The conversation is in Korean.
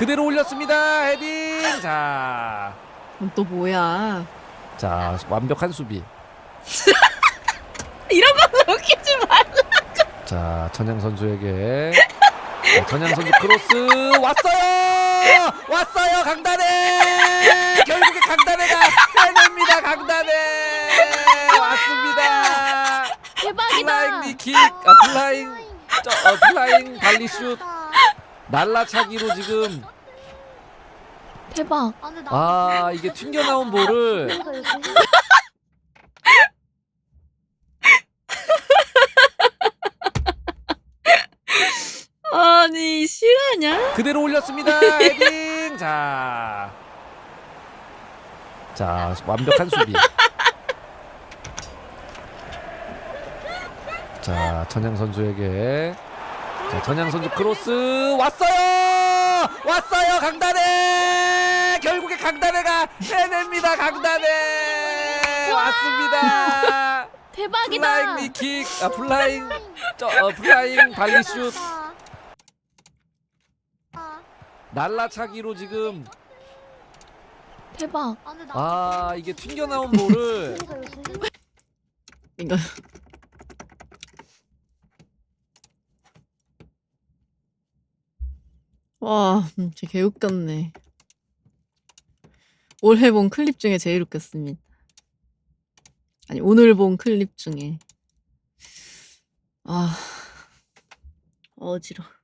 그대로 올렸습니다. 헤딩. 자, 또 뭐야? 자 완벽한 수비. 이런 거 웃기지 말라. 자 천양 선수에게 자, 천양 선수 크로스 왔어요. 왔어요 강단에. 결국에 강단에가 해냅니다. 강단에 왔습니다. 플라잉 대박이다. 니킥, 아 플라잉, 저, 어, 플라잉 발리슛 날라차기로 지금 대박. 아 이게 튕겨 나온 볼을 아니 실화냐? 그대로 올렸습니다. 헤딩. 자, 자 완벽한 수비. 자 천양 선수에게 자 천양 선수 크로스 왔어요. 왔어요 강단에 결국에 강단에가 해냅니다. 강단에 왔습니다. 대박이다. 플라잉 니킥, 아 플라잉, 저 어, 플라잉 발리슛 날라차기로 지금 대박. 아 이게 튕겨 나온 볼을 이거 와 진짜 개웃겼네. 올해 본 클립 중에 제일 웃겼습니다. 아니 오늘 본 클립 중에 아 어지러. 워